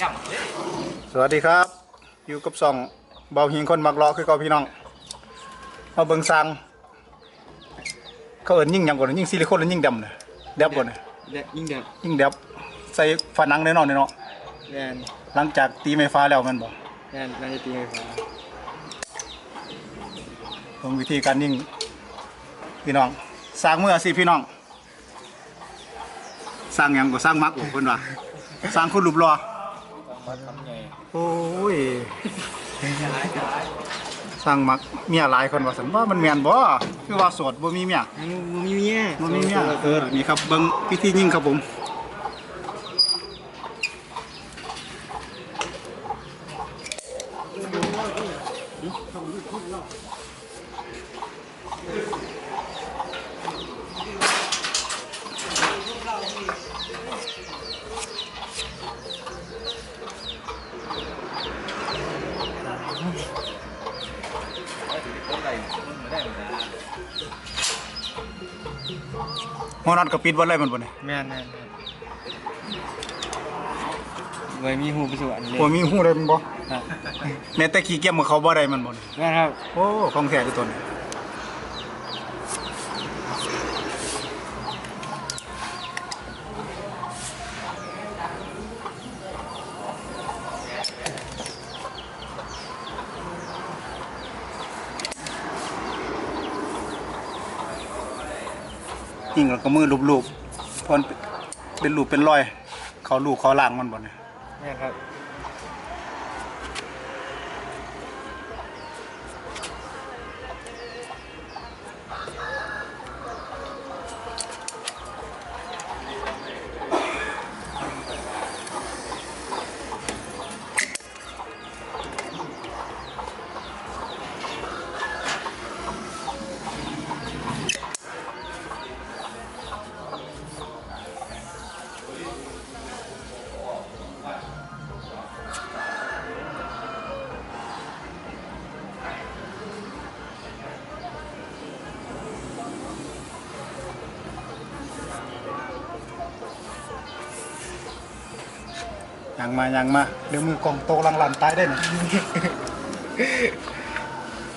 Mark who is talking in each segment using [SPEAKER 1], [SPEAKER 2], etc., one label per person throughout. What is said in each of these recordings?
[SPEAKER 1] ย่ำเลย
[SPEAKER 2] สวัสดีครับ อยู่กับสองเบาหิงคนมักเลาะคือเก่าพี่น้องมาเบิ่งซังเขาเอิ้นยิ่งหยังก่อนยิ่งซิลิโคนหรือยิ่งดำเนี่ยแดบก่อนเนี่ย
[SPEAKER 1] และยิ่งเดือด
[SPEAKER 2] ยิ่งแดบใส่ฝาหนังแน่นอนเนาะ
[SPEAKER 1] แลน
[SPEAKER 2] หลังจากตีไม้ฟ้าแล้วแมันบ่
[SPEAKER 1] แลนน่าจะตีไฟฟ้า
[SPEAKER 2] เบิ่งวิธีการยิ่งพี่น้องสร้างมืออาชีพพี่น้องสร้างหยังก็สร้างมักบ่เพิ่นว่าสร้างคนรูปรอ
[SPEAKER 1] มาทำไง
[SPEAKER 2] โอ้ยสร้างมักเมียหลายคนว่าสันว่ามันแม่นบ่คือว่าโสดบ่มีเมีย
[SPEAKER 1] อันนี้มึงมีเมีย
[SPEAKER 2] บ่มีเมียเออนี่ครับเบิ่งพิธียิงครับผม หอนัดก็ปิดบ่เลยมันบ่เนี่ย
[SPEAKER 1] แม่นแม่นแม่นไว้มีหูไปสวนเลย
[SPEAKER 2] บ่มีหูเลยมันบ่
[SPEAKER 1] ครับ
[SPEAKER 2] แม้แต่ขี้เกียจมันเขาบ่ได้มันบ่เนี่ย
[SPEAKER 1] แม่นครับ
[SPEAKER 2] โอ้ของแท้คือตัวนี้ ยิงแล้วก็มือลูบๆพอนเป็นรูปเป็นรอย เขาลูกเขาล่างมันบ่เนี่ย
[SPEAKER 1] แม่นครับ
[SPEAKER 2] ยังมายังมา เดี๋ยวมือกองโตลังหลันตายได้นะ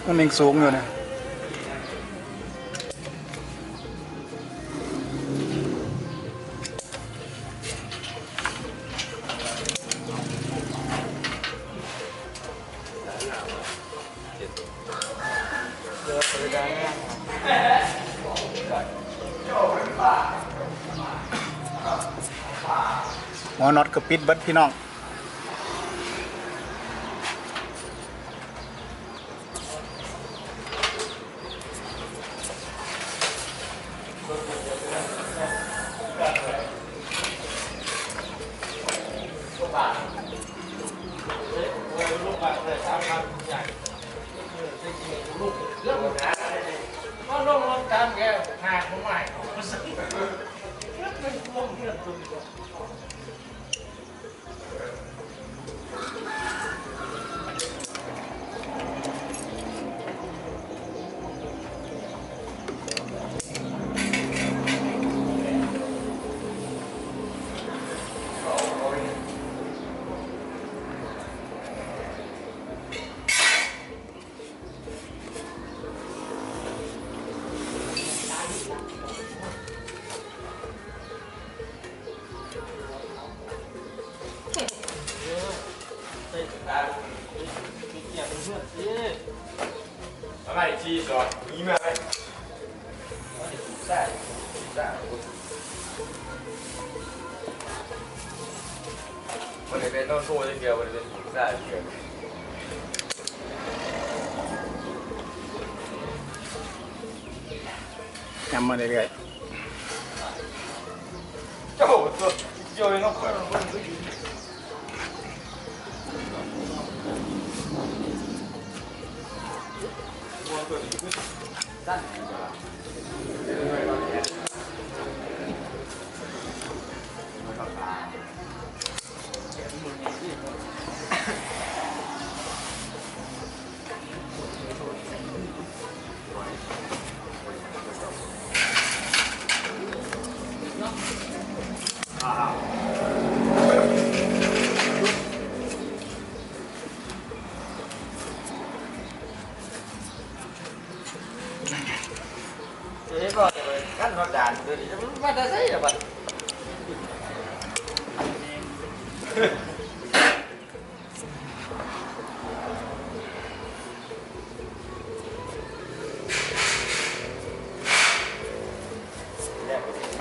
[SPEAKER 2] มันเองสูงอยู่นะ อน็อตก็ปิดเบัดพี่น้อง
[SPEAKER 1] บริเวณต้นโพอย่างเดี
[SPEAKER 3] ยวบริเวณหินทรายอย่างเดียว
[SPEAKER 2] ทำมาเรื่อยๆ
[SPEAKER 3] เจ้าตัวเจ้าเองก็คน
[SPEAKER 1] คนก็อยู่ Thank you. รอบัด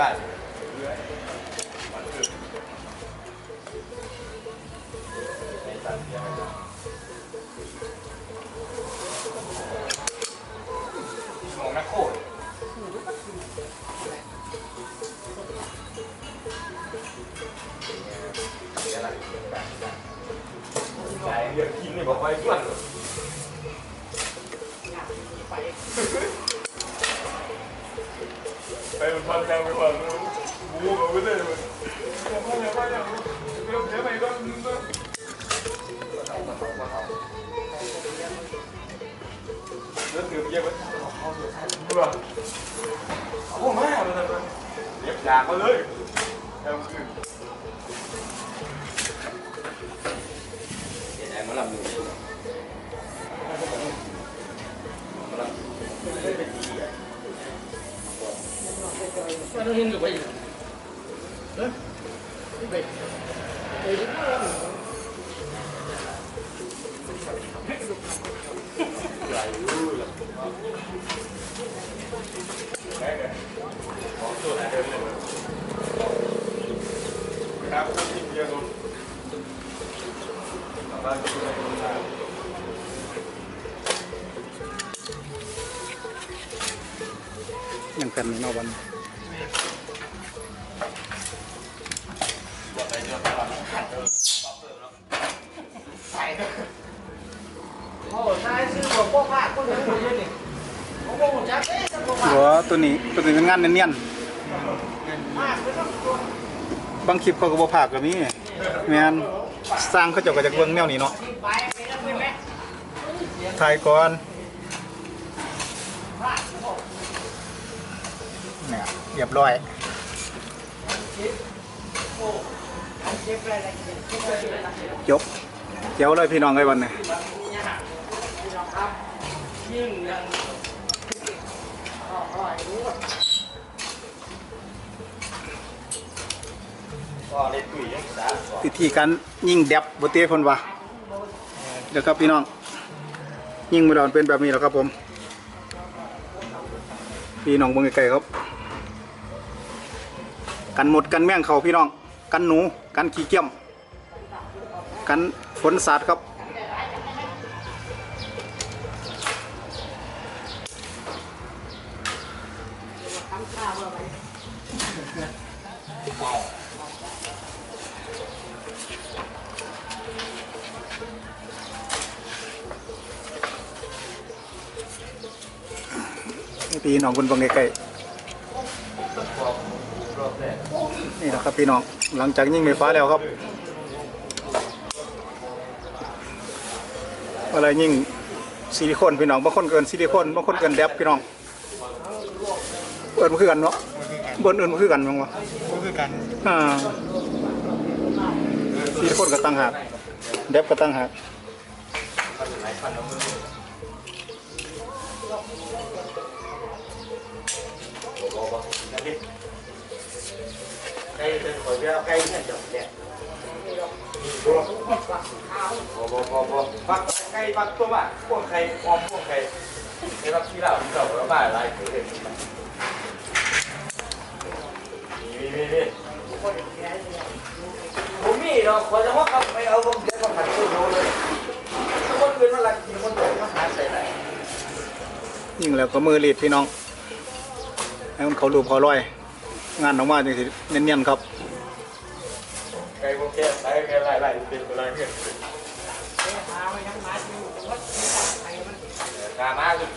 [SPEAKER 3] บ้ กินนี่บอกไปเพื่อนไปมันพันแรงไปกว่าบูกับ มัน
[SPEAKER 1] ต้องเห็นอยู่
[SPEAKER 3] หั
[SPEAKER 2] วัน
[SPEAKER 1] โอ้ใช่ซื้อหัวพวกผ้าคนเดียวคนเดียวนี่ผมบอกผมจักเอ๊ะจะบอกว่า
[SPEAKER 2] หัวตัวนี้ตัวนี้เป็นงานเนียนๆบางคลิปเขาก็บ่ภาคก็มีแม่นสร้างเขาเจ้าก็จะเบิ่งแนวนี้เนาะถ่ายก่อนเนี่ยเรียบร้อย
[SPEAKER 1] เจ็บเจ็บเจ็บอะไร
[SPEAKER 2] จบเดี๋ยวเลยพี่น้องไอ้วันนี้
[SPEAKER 1] ครับยิ่งยังอร่อยรู้
[SPEAKER 3] ก็เล่นคุยยังสามสอง
[SPEAKER 2] วิธีการยิงแดบบเต้เพิ่นว่าเดี๋ยวครับพี่น้อง ยิ่งบ่ดอนเป็นแบบนี้แล้วครับผม พี่น้องเบิ่งไกลครับ กันหมดกันแม่งเขาพี่น้อง กันหนู กันขี้เกียม กันฝนสาดครับพี่น้องคนเบิ่งไกลๆนี่แหละครับพี่น้อง หลังจากยิงไฟฟ้าแล้วครับ อะไรยิงซิลิโคนพี่น้องบางคนเกินซิลิโคนบางคนเกินแดบพี่น้องเอินมาคือกันเนาะบนเอินมาคือกันมั้งวะ
[SPEAKER 3] ก็คือกัน
[SPEAKER 2] อ่าซิลิโคนก็ตั้งหากแดบก็ตั้งหาก
[SPEAKER 3] ไก่เป็นคนเดียวไก่เนี่ยจบเนี่ยบอบอบอบอฟักไก่ฟักตัวบ้าพวกไข่ออมพวกไข่ไอ้ฟักที่เราที่เราแล้วบ้าอะไรเกิดเลยมีมีมีผมมีเราควรจะว่าไปเอาผมเดี๋ยวก็ผัดตู้โเลยถ้าคนอื่นมาลักกินคนอื่นมาหาใส่ไหน
[SPEAKER 2] ยิงแล้วก็มือรีดพี่น้องให้มันเขารูปเขาลอย งานออกมาจังสิเนียนๆครับ
[SPEAKER 3] ไก่พวกแก่ไก่ไก่ไล่ไล่เป็นอะไรเงี้ย
[SPEAKER 1] พาไปยังมาอยู่วัดไทยมัน
[SPEAKER 3] กามาสุด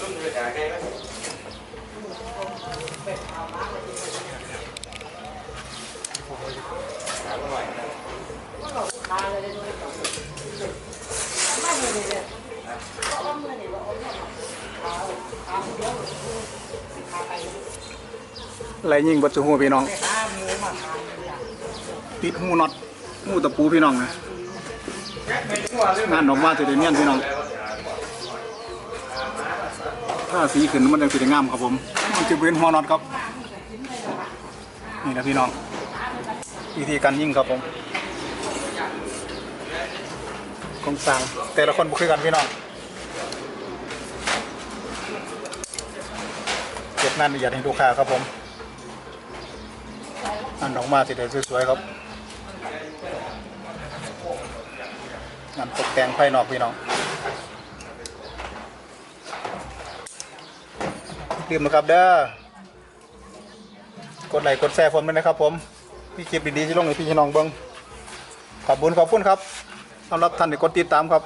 [SPEAKER 3] รุ่นเลยกาไก่ไหม
[SPEAKER 1] เป็นพามาเลย
[SPEAKER 3] กาหน่อยนะ
[SPEAKER 1] ก็เราพาเลยด้วยกันไม่เลยเนี่ยก็อ้อมเลยเนี่ยว่าอ้อมเนี่ยพาพาเยอะพาไป
[SPEAKER 2] ไรยิงบัดสุหูพี่น้อง ติดหูน็อตหูตะปูพี่น้องนะงานออกมาจะได้เนียนพี่น้องถ้าสีขึ้นมันจะสีได้งามครับผม มันจะเว้นหัวน็อตครับ นี่นะพี่น้อง วิธีการยิงครับผมกองสั่งแต่ละคนบุคือกันพี่น้องเก็บงานละเอียดให้ลูกค้าครับผม อันออกมาสิได้สวยๆครับงานตกแต่งภายนอกพี่น้องลืมนะครับเด้อกดไลค์กดแชร์ผมด้วยนะครับ ผมมีคลิปดีๆที่ลงให้พี่น้องเบิ้งขอบคุณขอบคุณครับสำหรับท่านที่กดติดตามครับ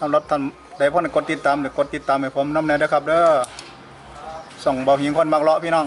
[SPEAKER 2] สำหรับท่านใดพ่อที่กดติดตามหรือกดติดตามให้ผมน้ำแน่ด้วยครับ เด้อส่งเบาหิงคนมักเลาะพี่น้อง